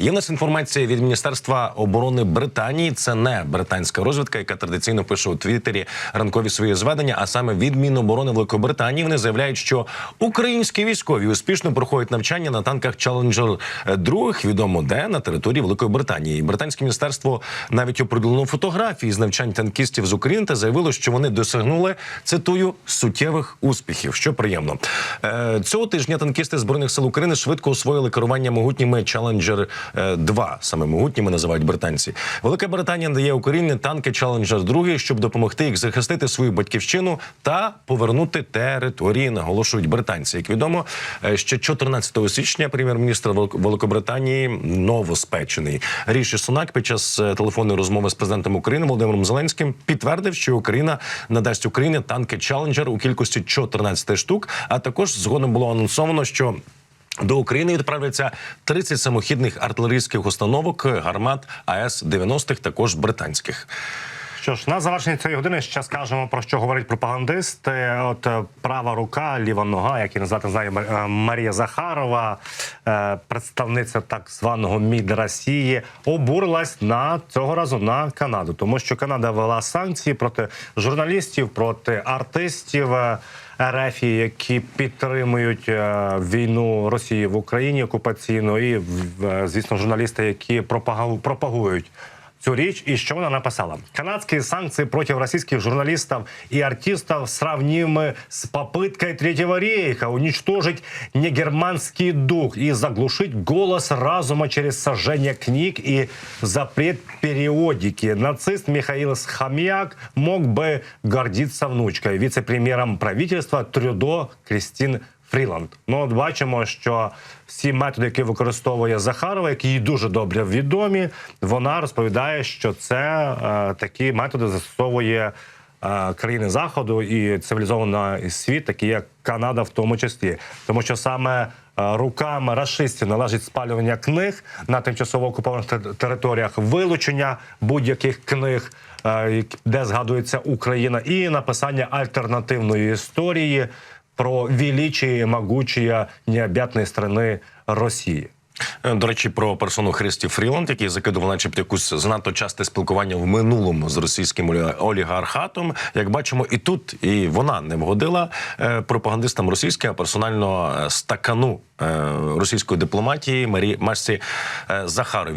Є в нас інформація від Міністерства оборони Британії. Це не британська розвідка, яка традиційно пише у Твіттері ранкові свої зведення. А саме від Міноборони Великобританії вони заявляють, що українські військові успішно проходять навчання на танках Challenger 2, відомо де на території Великої Британії. Британське міністерство навіть оприлюднило фотографії з навчань танкістів з України та заявило, що вони досягнули цитую суттєвих успіхів. Що приємно Е, цього тижня. Танкісти збройних сил України швидко освоїли керування могутніми Challenger 2, саме могутніми називають британці. Велика Британія надає Україні танки Challenger 2, щоб допомогти їх захистити свою батьківщину та повернути території. Наголошують британці. Як відомо, е, ще 14 січня прем'єр-міністр Велик- Великобританії новоспечений Ріші Сунак під час е, телефонної розмови з президентом України Володимиром Зеленським підтвердив, що Україна надасть Україні танки Challenger у кількості 14 штук. А також згодом було анонсовано, що до України відправляться 30 самохідних артилерійських установок гармат АС 90-х, також британських. Що ж, на завершення цієї години ще скажемо про що говорить пропагандист. Е, От е, права рука, ліва нога, як її назвати Мар- е, Марія Захарова, представниця так званого МІД Росії, обурилась на цього разу на Канаду, тому що Канада ввела санкції проти журналістів, проти артистів. РФ, які підтримують е, війну Росії в Україні окупаційну, і звісно, журналісти, які пропагу- пропагують цю річ і що вона написала. Канадські санкції проти російських журналістів і артистів сравнимы з попыткой Третьего рейха уничтожить негерманський дух і заглушить голос разума через сожжение книг і запрет періодики. Нацист Михаил Схам'як мог би гордитися внучкою віце-прем'єром правительства Трюдо Крістін Фріланд. Ну, от бачимо, що всі методи, які використовує Захарова, які їй дуже добре відомі, вона розповідає, що це е, такі методи застосовує е, країни заходу і цивілізований світ, такі як Канада, в тому числі, тому що саме. е, Рукам рашистів належить спалювання книг на тимчасово окупованих територіях, вилучення будь-яких книг, е, де згадується Україна, і написання альтернативної історії про величие могучие необъятной страны Росії. Е, До речі, про персону Христі Фріланд, який закидував, начебто, якусь занадто часте спілкування в минулому з російським олігархатом. Як бачимо, і тут і вона не вгодила е, пропагандистам російським, а персонально е, стакану російської дипломатії Марі Машці е, Захарові.